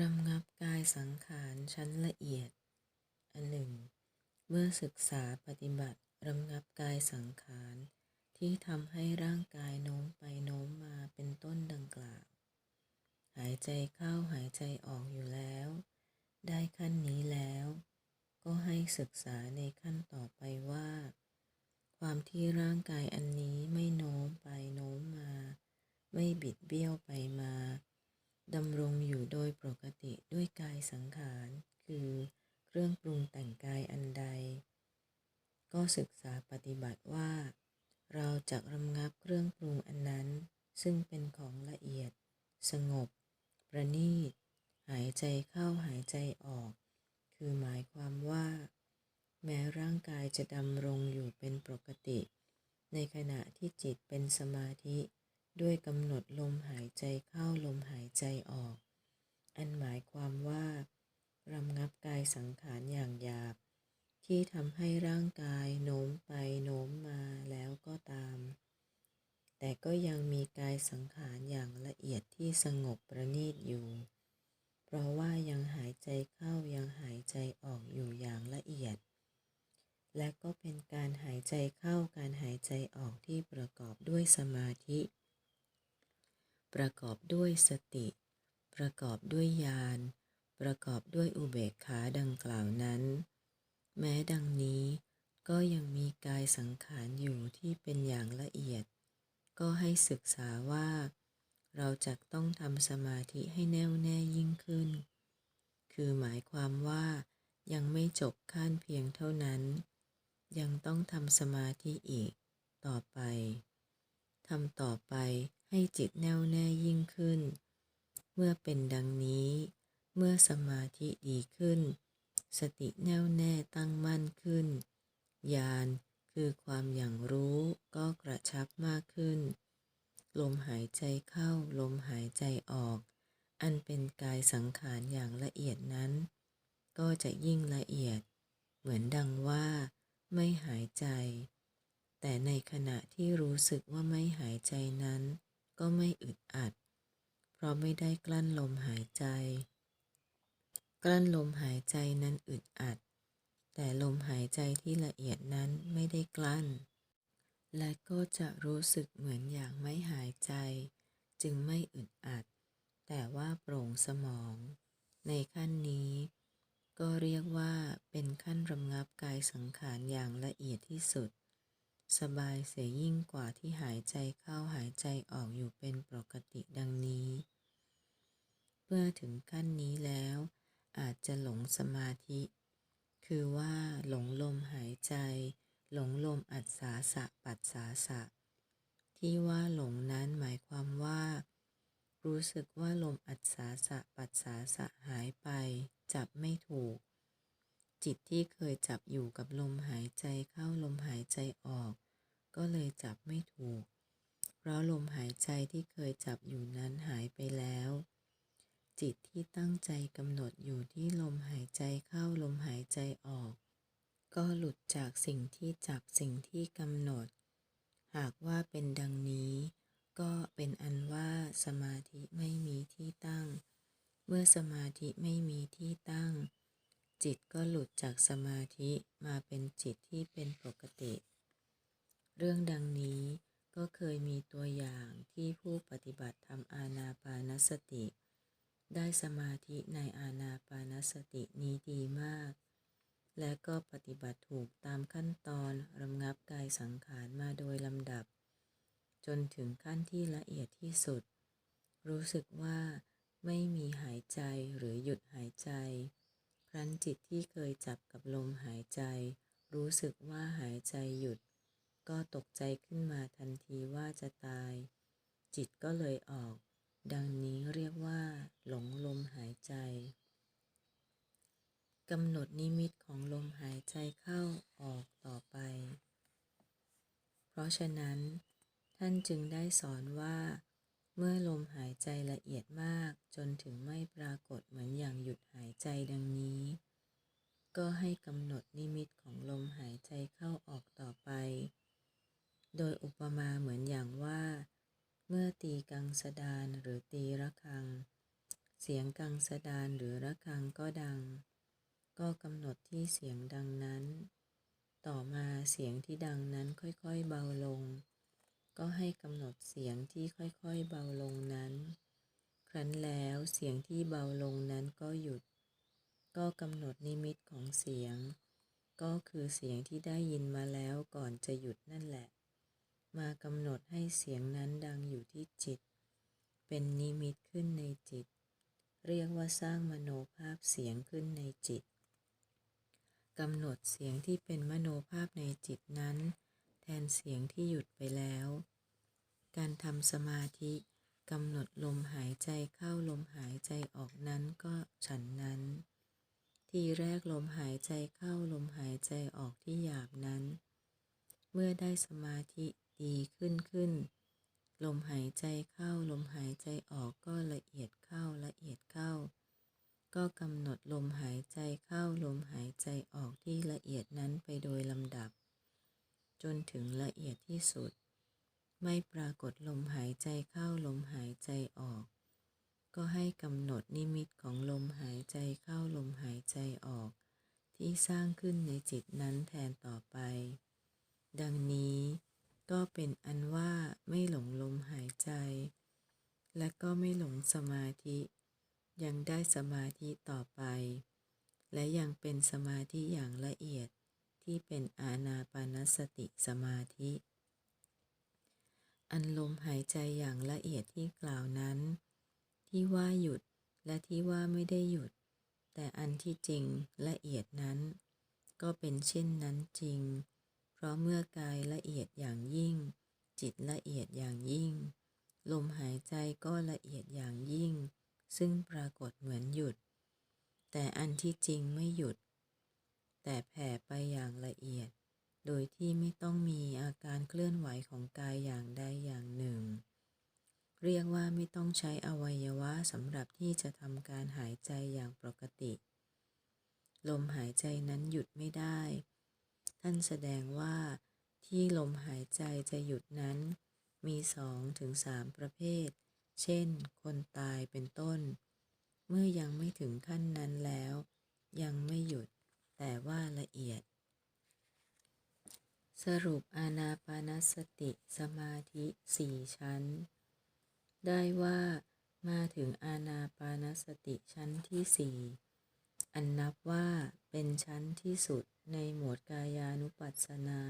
รำงับกายสังขารชั้นละเอียด อันหนึ่ง เมื่อศึกษาปฏิบัติรำงับกายสังขารที่ทำให้ร่างกายโน้มไปโน้มมาเป็นต้นดังกล่าว หายใจเข้าหายใจออกอยู่แล้ว ได้ขั้นนี้แล้ว ก็ให้ศึกษาในขั้นต่อไปว่า ความที่ร่างกายอันนี้ไม่โน้มไปโน้มมา ไม่บิดเบี้ยวไปมา ดำรงอยู่โดยปกติด้วยกายสังขาร คือเครื่องปรุงแต่งกายอันใด ก็ศึกษาปฏิบัติว่า เราจะรำงับเครื่องปรุงอันนั้น ซึ่งเป็นของละเอียด สงบ ประณีต หายใจเข้าหายใจออก คือหมายความว่า แม้ร่างกายจะดำรงอยู่เป็นปกติ ในขณะที่จิตเป็นสมาธิ ด้วยกำหนดลมหายใจเข้าลมหายใจออก อันหมายความว่ารำงับกายสังขารอย่างหยาบ ที่ทำให้ร่างกายโน้มไปโน้มมาแล้วก็ตาม แต่ก็ยังมีกายสังขารอย่างละเอียดที่สงบประณีตอยู่ เพราะว่ายังหายใจเข้ายังหายใจออกอยู่อย่างละเอียด และก็เป็นการหายใจเข้าการหายใจออกที่ประกอบด้วยสมาธิ ประกอบด้วยสติ ประกอบด้วยญาณ ประกอบด้วยอุเบกขาดังกล่าวนั้น แม้ดังนี้ก็ยังมีกายสังขารอยู่ที่เป็นอย่างละเอียด ก็ให้ศึกษาว่า เราจะต้องทำสมาธิให้แน่วแน่ยิ่งขึ้น คือหมายความว่ายังไม่จบขั้นเพียงเท่านั้น ยังต้องทำสมาธิอีก ต่อไปทำต่อไป ให้จิตแน่วแน่ยิ่งขึ้น เมื่อเป็นดังนี้ เมื่อสมาธิดีขึ้น สติแน่วแน่ตั้งมั่นขึ้น ญาณคือความอย่างรู้ก็กระชับมากขึ้น ลมหายใจเข้าลมหายใจออก อันเป็นกายสังขารอย่างละเอียดนั้น ก็จะยิ่งละเอียด เหมือนดังว่า ไม่หายใจ แต่ในขณะที่รู้สึกว่าไม่หายใจนั้น ก็ไม่อึดอัด เพราะไม่ได้กลั้นลมหายใจ กลั้นลมหายใจนั้นอึดอัด แต่ลมหายใจที่ละเอียดนั้นไม่ได้กลั้น และก็จะรู้สึกเหมือนอย่างไม่หายใจ จึงไม่อึดอัด แต่ว่าโปร่งสมอง ในขั้นนี้ ก็เรียกว่าเป็นขั้นรำงับกายสังขารอย่างละเอียดที่สุด สบายเสียยิ่งกว่าที่หายใจเข้าหายใจออกอยู่เป็นปกติดังนี้ เมื่อถึงขั้นนี้แล้ว อาจจะหลงสมาธิ คือว่าหลงลมหายใจ หลงลมอัดสาสะปัดสาสะ ที่ว่าหลงนั้นหมายความว่า รู้สึกว่าลมอัดสาสะปัดสาสะหายไป จับไม่ถูกจิตที่เคยจับอยู่กับลมหายใจเข้าลมหายใจออก ก็เลยจับไม่ถูก เพราะลมหายใจที่เคยจับอยู่นั้นหายไปแล้ว จิตที่ตั้งใจกำหนดอยู่ที่ลมหายใจเข้าลมหายใจออก ก็หลุดจากสิ่งที่จับสิ่งที่กำหนด หากว่าเป็นดังนี้ ก็เป็นอันว่าสมาธิไม่มีที่ตั้ง เมื่อสมาธิไม่มีที่ตั้งจิตก็หลุดจากสมาธิมาเป็นจิตที่เป็นปกติ เรื่องดังนี้ก็เคยมีตัวอย่างที่ผู้ปฏิบัติทำอาณาปานสติ ได้สมาธิในอาณาปานสตินี้ดีมาก และก็ปฏิบัติถูกตามขั้นตอนรำงับกายสังขารมาโดยลำดับ จนถึงขั้นที่ละเอียดที่สุด รู้สึกว่าไม่มีหายใจหรือหยุดหายใจ ครั้นจิตที่เคยจับกับลมหายใจ รู้สึกว่าหายใจหยุด ก็ตกใจขึ้นมาทันทีว่าจะตาย จิตก็เลยออก ดังนี้เรียกว่า หลงลมหายใจกำหนดนิมิตของลมหายใจเข้าออกต่อไป เพราะฉะนั้น ท่านจึงได้สอนว่า เมื่อลมหายใจละเอียดมากจนถึงไม่ปรากฏเหมือนอย่างหยุดหายใจดังนี้ ก็ให้กำหนดนิมิตของลมหายใจเข้าออกต่อไป โดยอุปมาเหมือนอย่างว่า เมื่อตีกังสดานหรือตีระฆัง เสียงกังสดานหรือระฆังก็ดัง ก็กำหนดที่เสียงดังนั้น ต่อมาเสียงที่ดังนั้นค่อยๆเบาลง ก็ให้กำหนดเสียงที่ค่อยๆเบาลงนั้น ครั้นแล้วเสียงที่เบาลงนั้นก็หยุด ก็กำหนดนิมิตของเสียง ก็คือเสียงที่ได้ยินมาแล้วก่อนจะหยุดนั่นแหละ มากำหนดให้เสียงนั้นดังอยู่ที่จิต เป็นนิมิตขึ้นในจิต เรียกว่าสร้างมโนภาพเสียงขึ้นในจิตกำหนดเสียงที่เป็นมโนภาพในจิตนั้น แทนเสียงที่หยุดไปแล้ว การทำสมาธิกำหนดลมหายใจเข้าลมหายใจออกนั้นก็ฉันนั้น ที่แรกลมหายใจเข้าลมหายใจออกที่หยาบนั้น เมื่อได้สมาธิ ดีขึ้นขึ้น ลมหายใจเข้า ลมหายใจออกก็ละเอียดเข้าละเอียดเข้า ก็กำหนดลมหายใจเข้า ลมหายใจออกที่ละเอียดนั้นไปโดยลำดับ จนถึงละเอียดที่สุด ไม่ปรากฏลมหายใจเข้า ลมหายใจออก ก็ให้กำหนดนิมิตของลมหายใจเข้า ลมหายใจออก ที่สร้างขึ้นในจิตนั้นแทนต่อไป ดังนี้ ก็เป็นอันว่าไม่หลงลมหายใจ และก็ไม่หลงสมาธิ ยังได้สมาธิต่อไป และยังเป็นสมาธิอย่างละเอียดที่เป็นอาณาปานสติสมาธิ อันลมหายใจอย่างละเอียดที่กล่าวนั้น ที่ว่าหยุดและที่ว่าไม่ได้หยุด แต่อันที่จริงละเอียดนั้น ก็เป็นเช่นนั้นจริง ราะเมื่อกายละเอียดอย่างยิ่ง จิตละเอียดอย่างยิ่ง ลมหายใจก็ละเอียดอย่างยิ่ง ซึ่งปรากฏเหมือนหยุด แต่อันที่จริงไม่หยุด แต่แผ่ไปอย่างละเอียด โดยที่ไม่ต้องมีอาการเคลื่อนไหวของกายอย่างใดอย่างหนึ่ง เรียกว่าไม่ต้องใช้อวัยวะสำหรับที่จะทำการหายใจอย่างปกติ ลมหายใจนั้นหยุดไม่ได้ ท่านแสดงว่าที่ลมหายใจจะหยุดนั้น มีสองถึงสามประเภท เช่น คนตายเป็นต้น เมื่อยังไม่ถึงขั้นนั้นแล้ว ยังไม่หยุด แต่ว่าละเอียด สรุปอานาปานสติสมาธิสี่ชั้น ได้ว่ามาถึงอานาปานสติชั้นที่สี่อันนับว่าเป็นชั้นที่สุด ในหมวดกายานุปัสสนา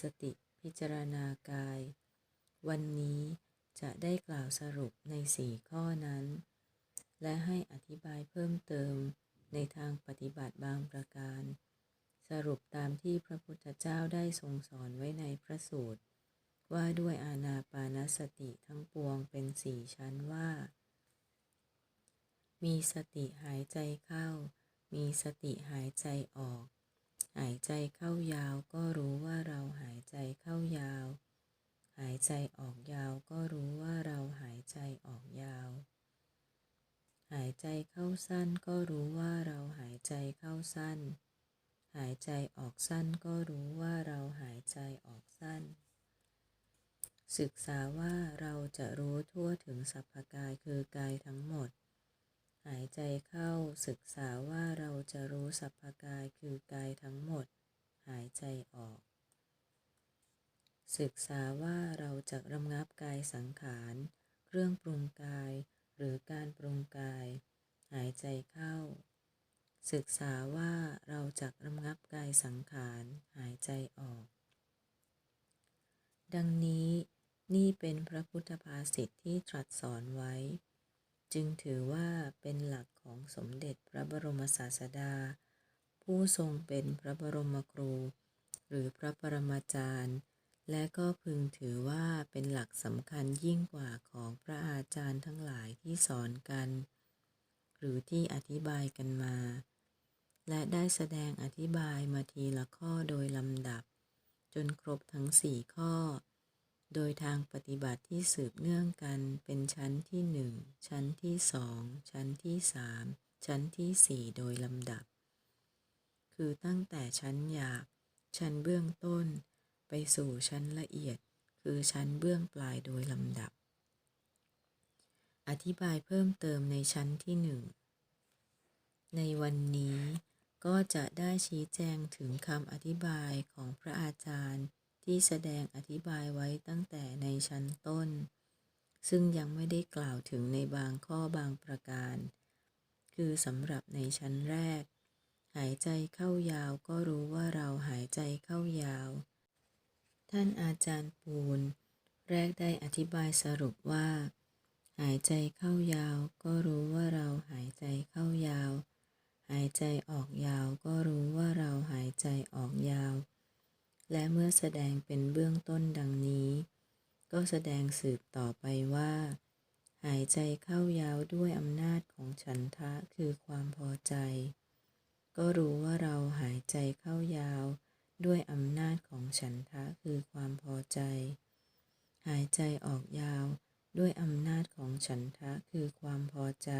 สติพิจารณากาย วันนี้จะได้กล่าวสรุปในสี่ข้อนั้น และให้อธิบายเพิ่มเติมในทางปฏิบัติบางประการ สรุปตามที่พระพุทธเจ้าได้ทรงสอนไว้ในพระสูตร ว่าด้วยอานาปานสติทั้งปวงเป็นสี่ชั้นว่า มีสติหายใจเข้า มีสติหายใจออก หายใจเข้ายาวก็รู้ว่าเราหายใจเข้ายาว หายใจออกยาวก็รู้ว่าเราหายใจออกยาว หายใจเข้าสั้นก็รู้ว่าเราหายใจเข้าสั้น หายใจออกสั้นก็รู้ว่าเราหายใจออกสั้น ศึกษาว่าเราจะรู้ทั่วถึงสัพพกายคือกายทั้งหมด หายใจเข้าศึกษาว่าเราจะรู้สัพพกายคือกายทั้งหมด หายใจออก ศึกษาว่าเราจะรำงับกายสังขารเครื่องปรุงกาย หรือการปรุงกาย หายใจเข้า ศึกษาว่าเราจะรำงับกายสังขารหายใจออก ดังนี้นี่เป็นพระพุทธภาษิตที่ตรัสสอนไว้ จึงถือว่าเป็นหลักของสมเด็จพระบรมศาสดา ผู้ทรงเป็นพระบรมครู หรือพระปรมาจารย์ และก็พึงถือว่าเป็นหลักสำคัญยิ่งกว่าของพระอาจารย์ทั้งหลายที่สอนกัน หรือที่อธิบายกันมา และได้แสดงอธิบายมาทีละข้อโดยลำดับ จนครบทั้งสี่ข้อ โดยทางปฏิบัติที่สืบเนื่องกันเป็นชั้นที่หนึ่งชั้นที่สองชั้นที่สามชั้นที่สี่โดยลำดับ คือตั้งแต่ชั้นหยาบ ชั้นเบื้องต้น ไปสู่ชั้นละเอียด คือชั้นเบื้องปลายโดยลำดับ อธิบายเพิ่มเติมในชั้นที่หนึ่งในวันนี้ก็จะได้ชี้แจงถึงคำอธิบายของพระอาจารย์ ที่แสดงอธิบายไว้ตั้งแต่ในชั้นต้น ซึ่งยังไม่ได้กล่าวถึงในบางข้อบางประการ คือสำหรับในชั้นแรก หายใจเข้ายาวก็รู้ว่าเราหายใจเข้ายาว ท่านอาจารย์ปูน แรกได้อธิบายสรุปว่า หายใจเข้ายาวก็รู้ว่าเราหายใจเข้ายาว หายใจออกยาวก็รู้ว่าเราหายใจออกยาว และเมื่อแสดงเป็นเบื้องต้นดังนี้ ก็แสดงสืบต่อไปว่า หายใจเข้ายาวด้วยอำนาจของฉันทะคือความพอใจ ก็รู้ว่าเราหายใจเข้ายาวด้วยอำนาจของฉันทะคือความพอใจ หายใจออกยาวด้วยอำนาจของฉันทะคือความพอใจ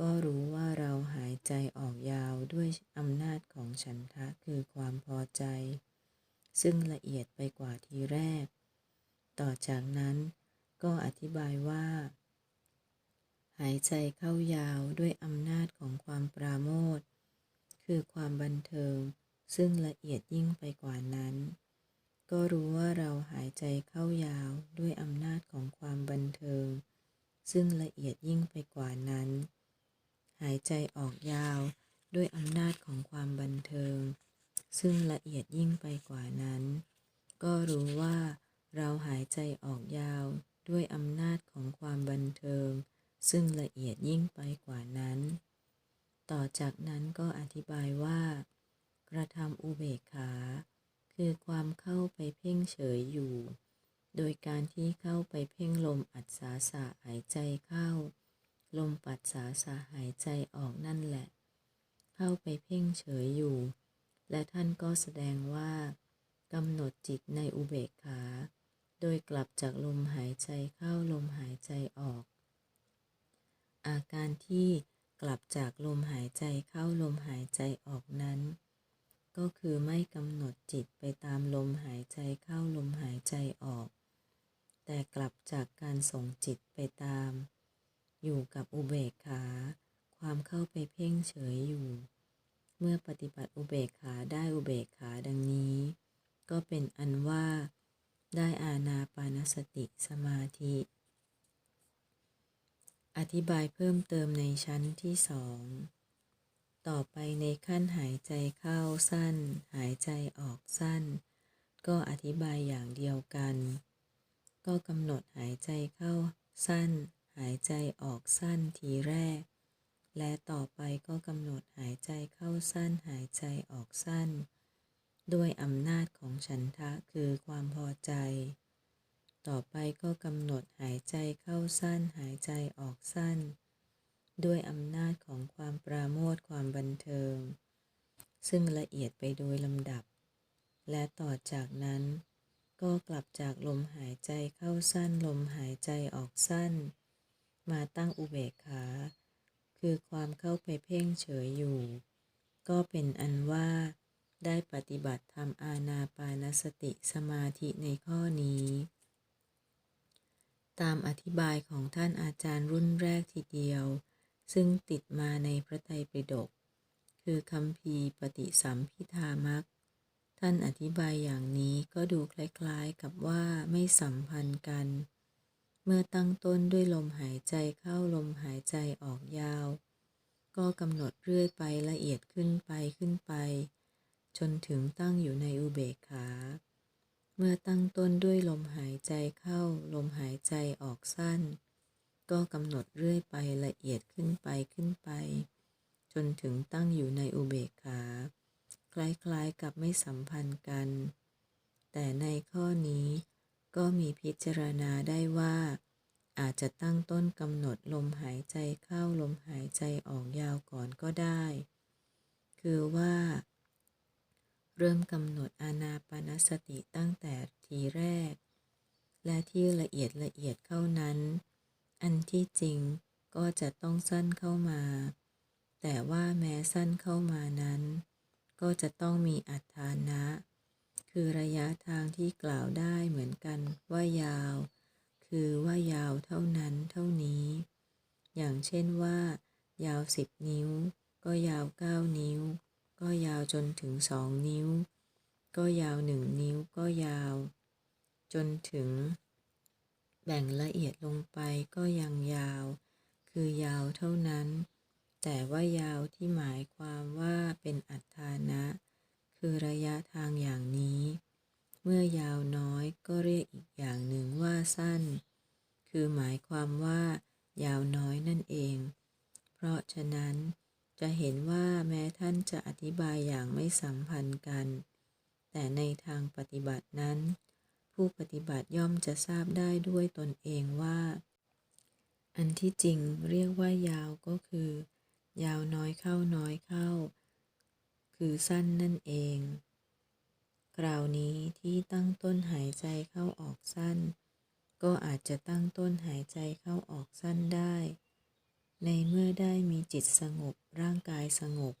ก็รู้ว่าเราหายใจออกยาวด้วยอำนาจของฉันทะคือความพอใจ ซึ่งละเอียดไปกว่าทีแรก ต่อจากนั้นก็อธิบายว่า หายใจเข้ายาวด้วยอำนาจของความปราโมทคือความบันเทิง ซึ่งละเอียดยิ่งไปกว่านั้น ก็รู้ว่าเราหายใจเข้ายาวด้วยอำนาจของความบันเทิง ซึ่งละเอียดยิ่งไปกว่านั้น หายใจออกยาวด้วยอำนาจของความบันเทิง ซึ่งละเอียดยิ่งไปกว่านั้น ก็รู้ว่าเราหายใจออกยาวด้วยอำนาจของความบันเทิง ซึ่งละเอียดยิ่งไปกว่านั้น ต่อจากนั้นก็อธิบายว่า กระทำอุเบกขา คือความเข้าไปเพ่งเฉยอยู่ โดยการที่เข้าไปเพ่งลมอัดสาสะหายใจเข้า ลมปัดสาสะหายใจออกนั่นแหละ เข้าไปเพ่งเฉยอยู่ และท่านก็แสดงว่ากำหนดจิตในอุเบกขา โดยกลับจากลมหายใจเข้าลมหายใจออก อาการที่กลับจากลมหายใจเข้าลมหายใจออกนั้น ก็คือไม่กำหนดจิตไปตามลมหายใจเข้าลมหายใจออก แต่กลับจากการส่งจิตไปตาม อยู่กับอุเบกขา ความเข้าไปเพ่งเฉยอยู่ เมื่อปฏิบัติอุเบกขาได้อุเบกขาดังนี้ ก็เป็นอันว่า ได้อาณาปานสติสมาธิ อธิบายเพิ่มเติมในชั้นที่สอง ต่อไปในขั้นหายใจเข้าสั้น หายใจออกสั้น ก็อธิบายอย่างเดียวกัน ก็กำหนดหายใจเข้าสั้น หายใจออกสั้นทีแรก และต่อไปก็กำหนดหายใจเข้าสั้นหายใจออกสั้น ด้วยอำนาจของฉันทะคือความพอใจ ต่อไปก็กำหนดหายใจเข้าสั้นหายใจออกสั้น ด้วยอำนาจของความปราโมทความบันเทิง ซึ่งละเอียดไปโดยลำดับ และต่อจากนั้น ก็กลับจากลมหายใจเข้าสั้นลมหายใจออกสั้น มาตั้งอุเบกขา คือความเข้าไปเพ่งเฉยอยู่ ก็เป็นอันว่า ได้ปฏิบัติทำอาณาปานสติสมาธิในข้อนี้ ตามอธิบายของท่านอาจารย์รุ่นแรกทีเดียว ซึ่งติดมาในพระไตรปิฎกคือคำพีปฏิสัมพิธามักท่านอธิบายอย่างนี้ก็ดูคล้ายๆกับว่าไม่สัมพันธ์กัน เมื่อตั้งต้นด้วยลมหายใจเข้าลมหายใจออกยาว ก็กำหนดเรื่อยไปละเอียดขึ้นไปขึ้นไป จนถึงตั้งอยู่ในอุเบกขา เมื่อตั้งต้นด้วยลมหายใจเข้าลมหายใจออกสั้น ก็กำหนดเรื่อยไปละเอียดขึ้นไปขึ้นไป จนถึงตั้งอยู่ในอุเบกขา คล้ายๆกับไม่สัมพันธ์กัน แต่ในข้อนี้ ก็มีพิจารณาได้ว่า อาจจะตั้งต้นกำหนดลมหายใจเข้าลมหายใจออกยาวก่อนก็ได้ คือว่า เริ่มกำหนดอานาปนสติตั้งแต่ทีแรก และที่ละเอียดละเอียดเข้านั้น อันที่จริงก็จะต้องสั้นเข้ามา แต่ว่าแม้สั้นเข้ามานั้น ก็จะต้องมีอัฐานะ คือระยะทางที่กล่าวได้เหมือนกันว่ายาว คือว่ายาวเท่านั้นเท่านี้ อย่างเช่นว่า ยาวสิบนิ้ว ก็ยาวเก้านิ้ว ก็ยาวจนถึงสองนิ้ว ก็ยาวหนึ่งนิ้วก็ยาว จนถึง แบ่งละเอียดลงไปก็ยังยาว คือยาวเท่านั้น แต่ว่ายาวที่หมายความว่าเป็นอัตฐานะ คือระยะทางอย่างนี้ เมื่อยาวน้อยก็เรียกอีกอย่างหนึ่งว่าสั้น คือหมายความว่า ยาวน้อยนั่นเอง เพราะฉะนั้น จะเห็นว่าแม้ท่านจะอธิบายอย่างไม่สัมพันธ์กัน แต่ในทางปฏิบัตินั้น ผู้ปฏิบัติย่อมจะทราบได้ด้วยตนเองว่า อันที่จริงเรียกว่ายาวก็คือ ยาวน้อยเข้าน้อยเข้า คือสั้นนั่นเอง คราวนี้ที่ตั้งต้นหายใจเข้าออกสั้น ก็อาจจะตั้งต้นหายใจเข้าออกสั้นได้ ในเมื่อได้มีจิตสงบร่างกายสงบ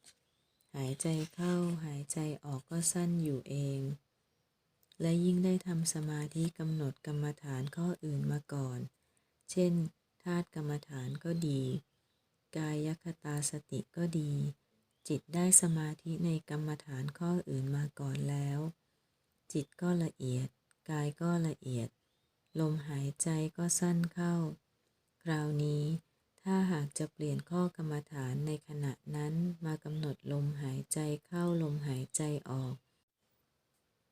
หายใจเข้าหายใจออกก็สั้นอยู่เอง และยิ่งได้ทำสมาธิกำหนดกรรมฐานข้ออื่นมาก่อน เช่นธาตุกรรมฐานก็ดี กายคตาสติก็ดี จิตได้สมาธิในกรรมฐานข้ออื่นมาก่อนแล้ว จิตก็ละเอียด กายก็ละเอียด ลมหายใจก็สั้นเข้า คราวนี้ ถ้าหากจะเปลี่ยนข้อกรรมฐานในมากำหนดลมหายใจเข้าลมหายใจออก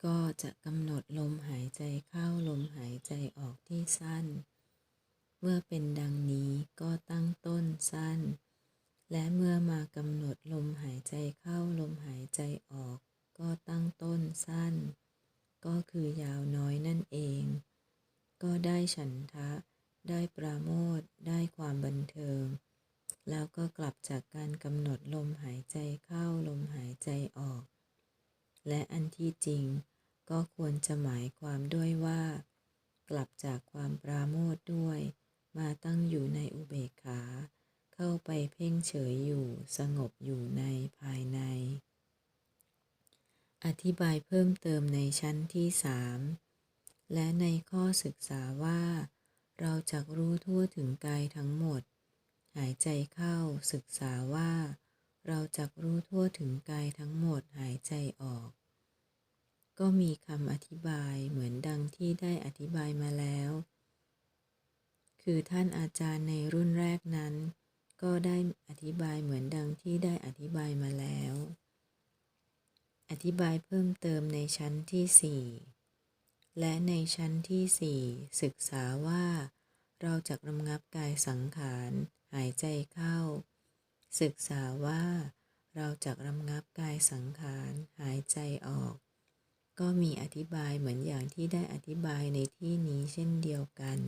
ก็จะกำหนดลมหายใจเข้าลมหายใจออกที่สั้น เมื่อเป็นดังนี้ก็ตั้งต้นสั้น และเมื่อมากำหนดลมหายใจเข้าลมหายใจออก ก็ตั้งต้นสั้น ก็คือยาวน้อยนั่นเอง ก็ได้ ฉันทะ ได้ปราโมทได้ความบันเทิง แล้วก็กลับจากการกำหนดลมหายใจเข้าลมหายใจออก และอันที่จริง ก็ควรจะหมายความด้วยว่า กลับจากความปราโมทด้วย มาตั้งอยู่ในอุเบกขา เข้าไปเพ่งเฉยอยู่สงบอยู่ในภายใน อธิบายเพิ่มเติมในชั้นที่สาม และในข้อศึกษาว่า เราจะรู้ทั่วถึงกายทั้งหมด หายใจเข้าศึกษาว่า เราจะรู้ทั่วถึงกายทั้งหมดหายใจออก ก็มีคำอธิบายเหมือนดังที่ได้อธิบายมาแล้ว คือท่านอาจารย์ในรุ่นแรกนั้น ก็ได้อธิบายเหมือนดังที่ได้อธิบายมาแล้ว อธิบายเพิ่มเติมในชั้นที่สี่ และในชั้นที่สี่ศึกษาว่า เราจะรำงับกายสังขารหายใจเข้า ศึกษาว่า เราจะรำงับกายสังขารหายใจออก ก็มีอธิบายเหมือนอย่างที่ได้อธิบายในที่นี้เช่นเดียวกัน